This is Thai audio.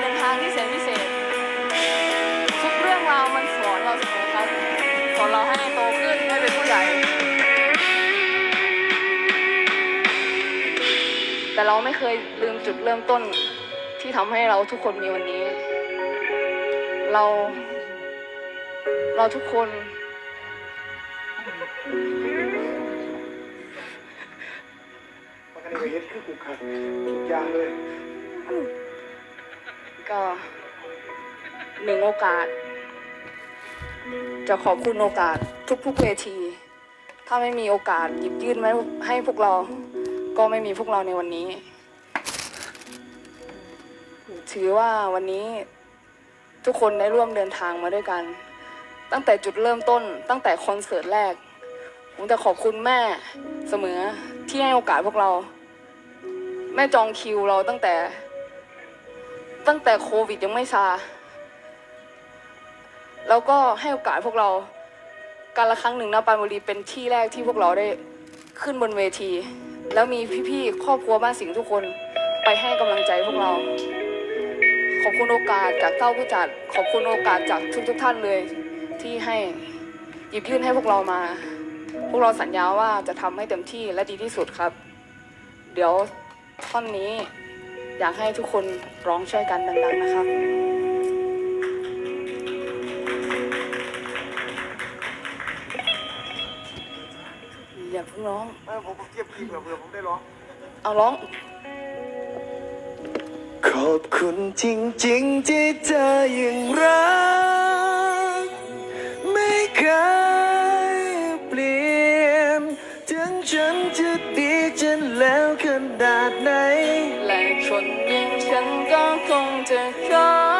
เดินทางที่แสนพิเศษ ทุกเรื่องราวมันสอนเราเสมอครับสอนเราให้โตขึ้นให้เป็นผู้ใหญ่ แต่เราไม่เคยลืมจุดเริ่มต้นที่ทำให้เราทุกคนมีวันนี้ เรา เราทุกคนมันก็เลยเฮ็ดคือกูขาดทุกอย่างเลย ก็หนึ่งโอกาส จะขอบคุณโอกาสทุกๆเวที ถ้าไม่มีโอกาสหยิบยื่นมาให้พวกเรา ก็ไม่มีพวกเราในวันนี้ ถือว่าวันนี้ทุกคนได้ร่วมเดินทางมาด้วยกัน ตั้งแต่จุดเริ่มต้น ตั้งแต่คอนเสิร์ตแรก ผมจะขอบคุณแม่เสมอที่ให้โอกาสพวกเรา แม่จองคิวเราตั้งแต่ ตั้งแต่โควิดยังไม่ซา แล้วก็ให้โอกาสพวกเรา การละครั้งหนึ่งนะปรานบุรีเป็นที่แรกที่พวกเราได้ขึ้นบนเวที แล้วมีพี่ๆครอบครัวบ้านสิงห์ทุกคนไปให้กำลังใจพวกเรา ขอบคุณโอกาสจากเก้าผู้จัด ขอบคุณโอกาสจากทุกๆท่านเลยที่ให้หยิบยื่นให้พวกเรามา พวกเราสัญญาว่าจะทำให้เต็มที่และดีที่สุดครับ เดี๋ยวท่อนนี้ อยากให้ทุกคนร้องช่วยกันดัง ๆ นะครับอย่าเพิ่งร้อง ไม่ผมเทียบคีย์เผื่อเผื่อผมได้ร้อง เอาร้อง ขอบคุณจริง ๆ ที่เธอยังรัก ไม่เคยเปลี่ยน ถึงฉันจะดีจนแล้วขนาดไหน ฉันก็คงจะขอ